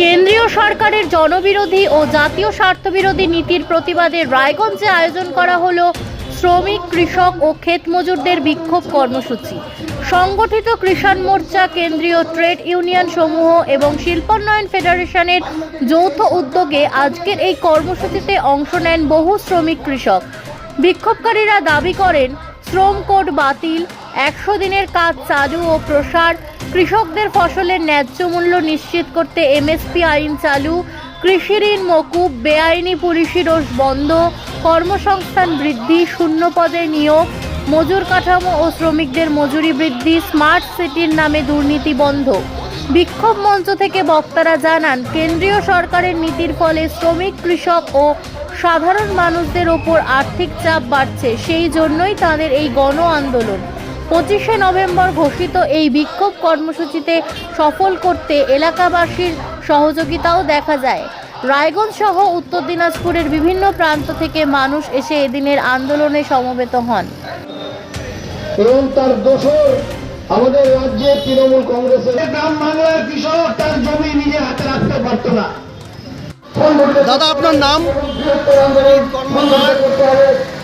কেন্দ্রীয় সরকারের জনবিরোধী ও জাতীয় স্বার্থবিরোধী নীতির প্রতিবাদে রায়গঞ্জে আয়োজন করা হলো শ্রমিক, কৃষক ও ক্ষেত মজুরদের বিক্ষোভ কর্মসূচি। সংগঠিত কৃষাণ মোর্চা, কেন্দ্রীয় ট্রেড ইউনিয়ন সমূহ এবং শিল্পোন্নয়ন ফেডারেশনের যৌথ উদ্যোগে আজকের এই কর্মসূচিতে অংশ নেন বহু শ্রমিক, কৃষক। বিক্ষোভকারীরা দাবি করেন, শ্রম কোড বাতিল, একশো দিনের কাজ চালু ও প্রসার কৃষকদের ফসলের ন্যায্য মূল্য নিশ্চিত করতে এমএসপি আইন চালু কৃষি ঋণ মকুব, বেআইনি পুলিশি রোষ বন্ধ, কর্মসংস্থান বৃদ্ধি, শূন্য পদে নিয়োগ, মজুর কাঠামো ও শ্রমিকদের মজুরি বৃদ্ধি, স্মার্ট সিটির নামে দুর্নীতি বন্ধ। বিক্ষোভ মঞ্চ থেকে বক্তারা জানান, কেন্দ্রীয় সরকারের নীতির ফলে শ্রমিক, কৃষক ও সাধারণ মানুষদের ওপর আর্থিক চাপ বাড়ছে, সেই জন্যই তাদের এই গণ আন্দোলন। পঁচিশে নভেম্বর ঘোষিত এই বিক্ষোভ কর্মসূচিতে সফল করতে এলাকাবাসীর সহযোগিতাও দেখা যায়। রায়গঞ্জ সহ উত্তর দিনাজপুরের বিভিন্ন প্রান্ত থেকে মানুষ এসে এদিনের আন্দোলনে সমবেত হন। এবং তার দোষর আমাদের রাজ্যে তৃণমূল কংগ্রেসের গ্রাম বাংলার কৃষক তার জমি নিজে হাতে রাখতে পারতো না। দাদা আপনার নাম?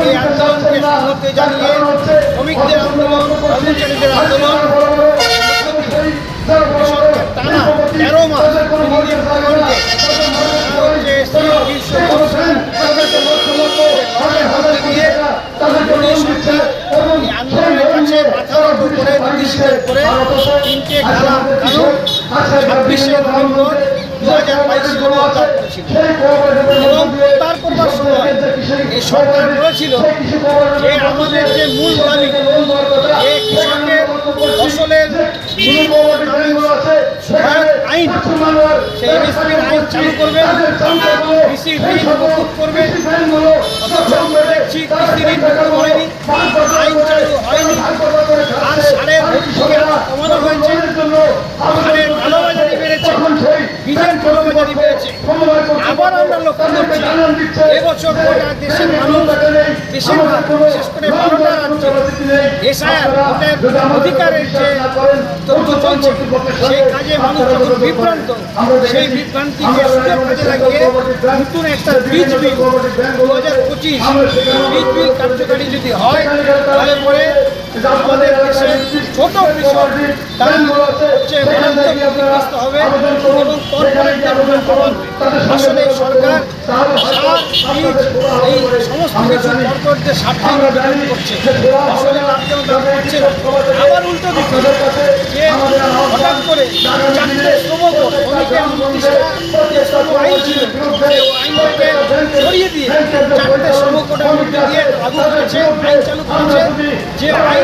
এই আন্দোলনকে সংহতি জানিয়ে শ্রমিকদের আন্দোলন কর্মচারীদের আন্দোলন। টানা তেরো মাস আন্দোলনের কাছে মাথা নত করে করে তিনটে কালা কানুন ছাব্বিশে নভেম্বর দু হাজার বাইশ প্রত্যাহার করেছিল এবং প্রত্যাহার করবার সময় এই সরকার বলেছিল যে আমাদের যে মূল দাবি আইন আইন চালু করবেন কৃষি ঋণ মকুব হয়নি, আইন চালু হয়নি আর সারের ভর্তুকি আরও কমানো হয়েছে সারের কালোবাজারি বেড়েছে বীজের কালোবাজারি বেড়েছে আবার আমরা লক্ষ্য করছি এবছর গোটা দেশের মানুষ দেশের বিশেষ করে বারোটা রাজ্যে এসআইআর ভোটের অধিকারের যে তথ্য চলছে সেই কাজে মানুষ যখন বিভ্রান্ত সেই বিভ্রান্তিকে সুযোগ কাজে লাগিয়ে নতুন একটা বীজ বিল দু হাজার পঁচিশ বীজ বিল কার্যকারী যদি হয় তাহলে পরে আমাদের ছোট কৃষক তারা হচ্ছে অত্যন্ত হবে এবং কর্পোরেটদের আসলে সরকার সার বীজ এই সমস্ত কিছু কর্পোরেটদের স্বার্থে বিতরণ করছে। আসলে করছে না। আবার উল্টো দিকে যে হঠাৎ করে চারটে শ্রম শ্রমিকের প্রতিষ্ঠা যে শ্রম আইন ছিল সেই আইনটাকে সরিয়ে দিয়ে চারটে শ্রম মধ্যে দিয়ে লাগু করেছে আইন চালু করেছে। যে আইন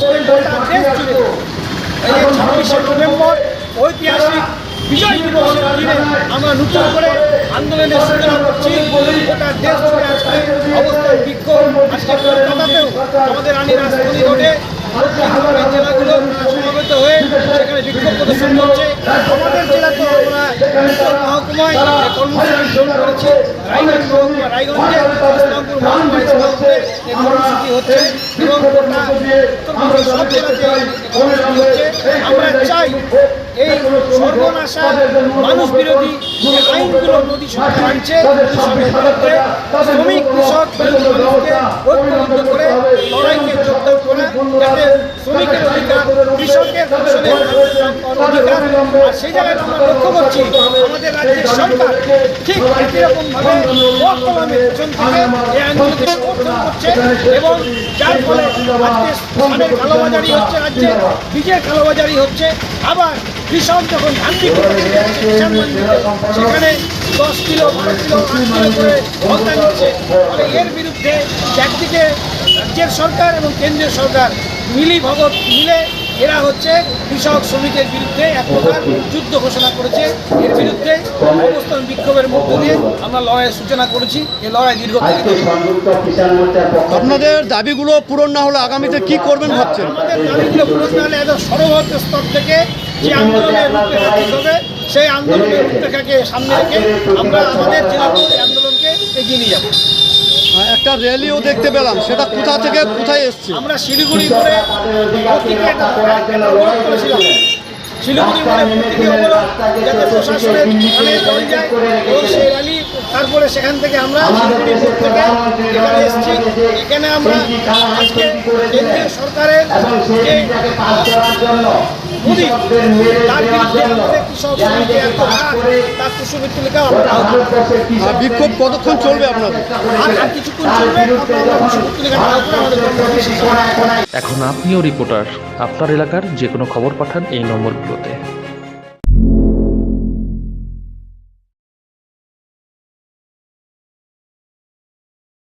গোটা দেশ ঐতিহাসিক বিজয় দিবসের দিনে আমরা নতুন করে আন্দোলনের সূচনা গোটা দেশ জুড়ে আজকে অবস্থান বিক্ষোভ আমাদের রানী রাজধানী রোডে জেলাগুলো সমবেত হয়ে সেখানে বিক্ষোভ প্রদর্শন করছে আমাদের জেলাতেও আমরা এই কর্মসূচি গ্রহণ রায়গঞ্জ ইসলামপুর মহকুমা ইসলামপুরে এই কর্মসূচি হচ্ছে এবং গোটা সব জেলাতে কর্মসূচি হচ্ছে। আমরা চাই এই সর্বনাশা মানুষ বিরোধী যে আইনগুলো মোদী সরকার আনছে শ্রমিক কৃষক মানুষকে ঐক্যবদ্ধ করে লড়াইকে যোগদান করে যাতে শ্রমিকের অধিকার কৃষকের ফসলের অধিকার আর সেই জায়গায় আমরা লক্ষ্য করছি আমাদের রাজ্যের সরকার ঠিক একই রকমভাবে কলমের পেছন থেকে এই আন্দোলনকে সমর্থন করছে এবং যার ফলে আজকে ধানের কালোবাজারি হচ্ছে রাজ্যে বীজের কালোবাজারি হচ্ছে। আবার কৃষক যখন ধান বিক্রি করতে যাচ্ছে কিষাণ মান্ডিতে সেখানে দশ কিলো, বারো কিলো করে করছে এর বিরুদ্ধে একদিকে রাজ্যের সরকার এবং কেন্দ্রীয় সরকার মিলি ভগত মিলে এরা হচ্ছে কৃষক শ্রমিকের বিরুদ্ধে এক প্রকার যুদ্ধ ঘোষণা করেছে। এর বিরুদ্ধে অবস্থান বিক্ষোভের মধ্য দিয়ে আমরা লড়াইয়ের সূচনা করেছি। এই লড়াই পক্ষ আপনাদের দাবিগুলো পূরণ না হলে আগামীতে কি করবেন ভাবছেন? আমাদের দাবিগুলো পূরণ না হলে একদম সর্বভারতীয় স্তর থেকে যে আন্দোলনের রূপরেখা হবে সেই আন্দোলনের রূপরেখাকে সামনে রেখে আমরা আমাদের এই আন্দোলনকে এগিয়ে নিয়ে যাব। একটা র্যালিও দেখতে পেলাম। সেটা কোথা থেকে কোথায় এসছে? আমরা শিলিগুড়ি করে শিলিগুড়ি প্রশাসনের র্যালি তারপরে সেখান থেকে আমরা শিলিগুড়ি এখানে এসেছি। এখানে আমরা আজকে কেন্দ্রীয় সরকারের কৃষকদের তার বিরুদ্ধে আমাদের কৃষক শ্রমিকের এত ভাগ তার বিক্ষোভ কতক্ষণ চলবে আপনাদের? আর আর কিছুক্ষণ চলবে। এখন আপনিও রিপোর্টার আপনার এলাকার যে কোনো খবর পাঠান এই নম্বরগুলোতে।